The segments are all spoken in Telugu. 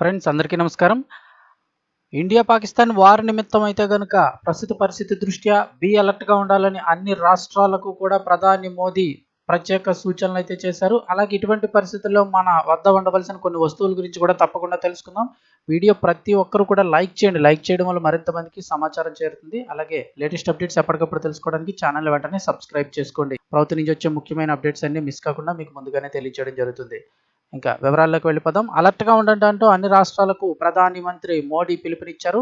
ఫ్రెండ్స్ అందరికీ నమస్కారం. ఇండియా పాకిస్తాన్ వార్ నిమిత్తం అయితే గనుక ప్రస్తుత పరిస్థితి దృష్ట్యా బీ అలర్ట్గా ఉండాలని అన్ని రాష్ట్రాలకు కూడా ప్రధాని మోదీ ప్రత్యేక సూచనలు అయితే చేశారు. అలాగే ఇటువంటి పరిస్థితుల్లో మన వద్ద ఉండవలసిన కొన్ని వస్తువుల గురించి కూడా తప్పకుండా తెలుసుకుందాం. వీడియో ప్రతి ఒక్కరు కూడా లైక్ చేయండి. లైక్ చేయడం వల్ల మరింత మందికి సమాచారం చేరుతుంది. అలాగే లేటెస్ట్ అప్డేట్స్ ఎప్పటికప్పుడు తెలుసుకోవడానికి ఛానల్ వెంటనే సబ్స్క్రైబ్ చేసుకోండి. ప్రభుత్వం నుంచి వచ్చే ముఖ్యమైన అప్డేట్స్ అన్ని మిస్ కాకుండా మీకు ముందుగానే తెలియజేయడం జరుగుతుంది. ఇంకా వివరాల్లోకి వెళ్ళిపోదాం. అలర్ట్గా ఉండండి అంటూ అన్ని రాష్ట్రాలకు ప్రధాని మంత్రి మోడీ పిలుపునిచ్చారు.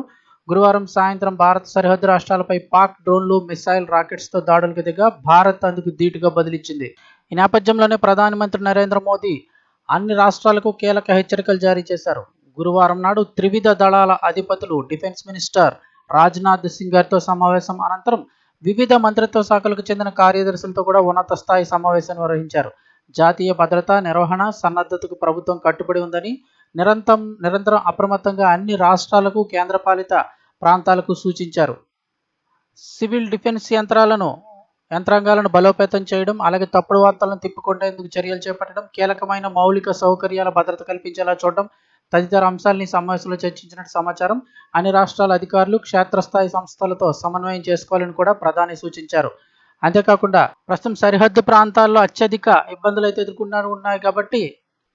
గురువారం సాయంత్రం భారత్ సరిహద్దు రాష్ట్రాలపై పాక్ డ్రోన్లు మిసైల్ రాకెట్స్తో దాడులకు దిగా భారత్ అందుకు ధీటుగా బదిలిచ్చింది. ఈ నేపథ్యంలోనే ప్రధానమంత్రి నరేంద్ర మోదీ అన్ని రాష్ట్రాలకు కీలక హెచ్చరికలు జారీ చేశారు. గురువారం నాడు త్రివిధ దళాల అధిపతులు డిఫెన్స్ మినిస్టర్ రాజ్నాథ్ సింగ్ గారితో సమావేశం అనంతరం వివిధ మంత్రిత్వ శాఖలకు చెందిన కార్యదర్శులతో కూడా ఉన్నత స్థాయి సమావేశం నిర్వహించారు. జాతీయ భద్రత నిర్వహణ సన్నద్ధతకు ప్రభుత్వం కట్టుబడి ఉందని నిరంతరం నిరంతరం అప్రమత్తంగా అన్ని రాష్ట్రాలకు కేంద్రపాలిత ప్రాంతాలకు సూచించారు. సివిల్ డిఫెన్స్ యంత్రాలను యంత్రాంగాలను బలోపేతం చేయడం అలాగే తప్పుడు వార్తలను తిప్పుకొనేందుకు చర్యలు చేపట్టడం కీలకమైన మౌలిక సౌకర్యాల భద్రత కల్పించేలా చూడడం తదితర అంశాలని సమావేశంలో చర్చించినట్టు సమాచారం అన్ని రాష్ట్రాల అధికారులు క్షేత్రస్థాయి సంస్థలతో సమన్వయం చేసుకోవాలని కూడా ప్రధాని సూచించారు. అంతేకాకుండా ప్రస్తుతం సరిహద్దు ప్రాంతాల్లో అత్యధిక ఇబ్బందులు అయితే ఎదుర్కొంటూ ఉన్నాయి కాబట్టి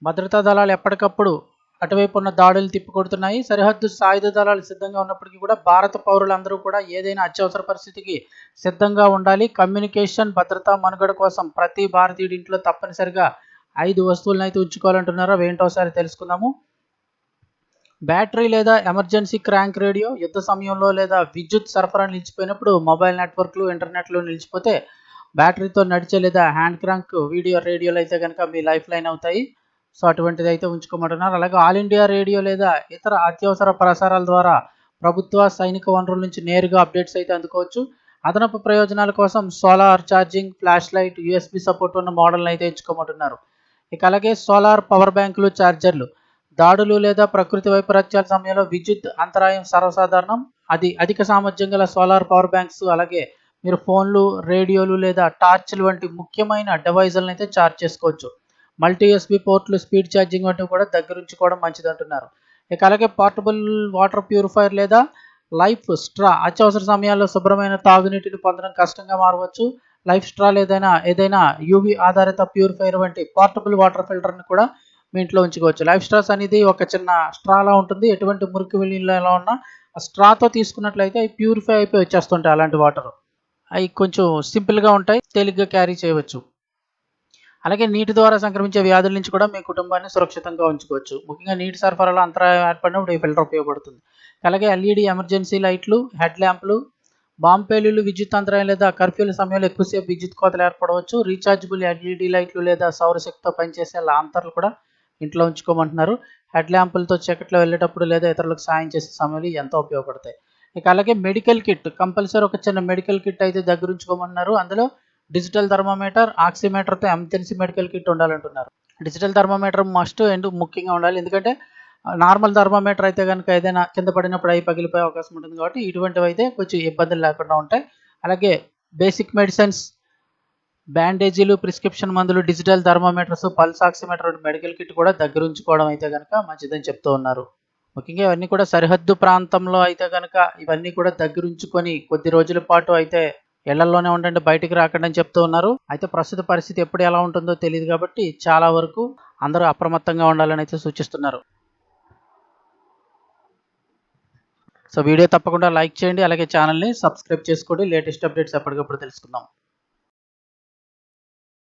భద్రతా దళాలు ఎప్పటికప్పుడు అటువైపు ఉన్న దాడులు తిప్పికొడుతున్నాయి. సరిహద్దు సాయుధ దళాలు సిద్ధంగా ఉన్నప్పటికీ కూడా భారత పౌరులందరూ కూడా ఏదైనా అత్యవసర పరిస్థితికి సిద్ధంగా ఉండాలి. కమ్యూనికేషన్ భద్రతా మనుగడ కోసం ప్రతి భారతీయుడి ఇంట్లో తప్పనిసరిగా ఐదు వస్తువులను అయితే ఉంచుకోవాలంటున్నారో అవేంటోసారి తెలుసుకుందాము. బ్యాటరీ లేదా ఎమర్జెన్సీ క్రాంక్ రేడియో యుద్ధ సమయంలో లేదా విద్యుత్ సరఫరా నిలిచిపోయినప్పుడు మొబైల్ నెట్వర్క్లు ఇంటర్నెట్లు నిలిచిపోతే బ్యాటరీతో నడిచే లేదా హ్యాండ్ క్రాంక్ వీడియో రేడియోలు అయితే కనుక మీ లైఫ్ లైన్ అవుతాయి. సో అటువంటిది అయితే ఉంచుకోమంటున్నారు. అలాగే ఆల్ ఇండియా రేడియో లేదా ఇతర అత్యవసర ప్రసారాల ద్వారా ప్రభుత్వ సైనిక వనరుల నుంచి నేరుగా అప్డేట్స్ అయితే అందుకోవచ్చు. అదనపు ప్రయోజనాల కోసం solar charging flash light USB support ఉన్న మోడల్ని అయితే ఎంచుకోమంటున్నారు. ఇక అలాగే సోలార్ పవర్ బ్యాంకులు ఛార్జర్లు. దాడులు లేదా ప్రకృతి వైపరీత్యాల సమయంలో విద్యుత్ అంతరాయం సర్వసాధారణం. అది అధిక సామర్థ్యం గల సోలార్ పవర్ బ్యాంక్స్ అలాగే మీరు ఫోన్లు రేడియోలు లేదా టార్చ్లు వంటి ముఖ్యమైన డివైజులను అయితే ఛార్జ్ చేసుకోవచ్చు. మల్టీ ఎస్బీ పోర్ట్లు స్పీడ్ ఛార్జింగ్ వంటివి కూడా దగ్గర ఉంచుకోవడం మంచిది అంటున్నారు. ఇక అలాగే పోర్టబుల్ వాటర్ ప్యూరిఫైయర్ లేదా లైఫ్ స్ట్రా అత్యవసర సమయాల్లో శుభ్రమైన తాగునీటిని పొందడం కష్టంగా మారవచ్చు. లైఫ్ స్ట్రా ఏదైనా ఏదైనా యూవి ఆధారిత ప్యూరిఫైయర్ వంటి పోర్టబుల్ వాటర్ ఫిల్టర్ని కూడా మీ ఇంట్లో ఉంచుకోవచ్చు. లైఫ్ స్ట్రాస్ అనేది ఒక చిన్న స్ట్రాలా ఉంటుంది. ఎటువంటి మురికి నీళ్ళు ఎలా ఉన్నా ఆ స్ట్రాతో తీసుకున్నట్లయితే అవి ప్యూరిఫై అయిపోయి వచ్చేస్తుంటాయి అలాంటి వాటర్. అవి కొంచెం సింపుల్గా ఉంటాయి. తేలిగ్గా క్యారీ చేయవచ్చు. అలాగే నీటి ద్వారా సంక్రమించే వ్యాధుల నుంచి కూడా మీ కుటుంబాన్ని సురక్షితంగా ఉంచుకోవచ్చు. ముఖ్యంగా నీటి సరఫరాలో అంతరాయం ఏర్పడినప్పుడు ఈ ఫిల్టర్ ఉపయోగపడుతుంది. అలాగే ఎల్ఈడి ఎమర్జెన్సీ లైట్లు హెడ్ ల్యాంప్లు బాంబు పేలులు విద్యుత్ అంతరాయం లేదా కర్ఫ్యూల సమయంలో ఎక్కువసేపు విద్యుత్ కోతలు ఏర్పడవచ్చు. రీఛార్జబుల్ ఎల్ఈడి లైట్లు లేదా సౌరశక్తితో పనిచేసే లాంతర్లు కూడా ఇంట్లో ఉంచుకోమంటున్నారు. హెడ్ ల్యాంపులతో చీకట్లో వెళ్ళేటప్పుడు లేదా ఇతరులకు సాయం చేసే సమయంలో ఎంతో ఉపయోగపడతాయి. ఇక అలాగే మెడికల్ కిట్ కంపల్సరీ ఒక చిన్న మెడికల్ కిట్ అయితే దగ్గర ఉంచుకోమన్నారు. అందులో డిజిటల్ థర్మోమీటర్ ఆక్సిమీటర్తో ఎమర్జెన్సీ మెడికల్ కిట్ ఉండాలంటున్నారు. డిజిటల్ థర్మోమీటర్ మస్ట్ అండ్ ముఖ్యంగా ఉండాలి. ఎందుకంటే నార్మల్ థర్మోమీటర్ అయితే కనుక ఏదైనా కింద పడినప్పుడు అవి పగిలిపోయే అవకాశం ఉంటుంది కాబట్టి ఇటువంటివి అయితే కొంచెం ఇబ్బందులు లేకుండా ఉంటాయి. అలాగే బేసిక్ మెడిసిన్స్ బ్యాండేజీలు ప్రిస్క్రిప్షన్ మందులు digital thermometers pulse oximeter medical kit కూడా దగ్గర ఉంచుకోవడం అయితే కనుక మంచిదని చెప్తూ ఉన్నారు. ముఖ్యంగా ఇవన్నీ కూడా సరిహద్దు ప్రాంతంలో అయితే కనుక ఇవన్నీ కూడా దగ్గర ఉంచుకొని కొద్ది రోజుల పాటు అయితే ఇళ్ళలోనే ఉండండి బయటికి రాకండి అని చెప్తూ ఉన్నారు. అయితే ప్రస్తుత పరిస్థితి ఎప్పుడు ఎలా ఉంటుందో తెలియదు కాబట్టి చాలా వరకు అందరూ అప్రమత్తంగా ఉండాలని అయితే సూచిస్తున్నారు. సో వీడియో తప్పకుండా లైక్ చేయండి అలాగే ఛానల్ని సబ్స్క్రైబ్ చేసుకోండి. లేటెస్ట్ అప్డేట్స్ ఎప్పటికప్పుడు తెలుసుకుందాం.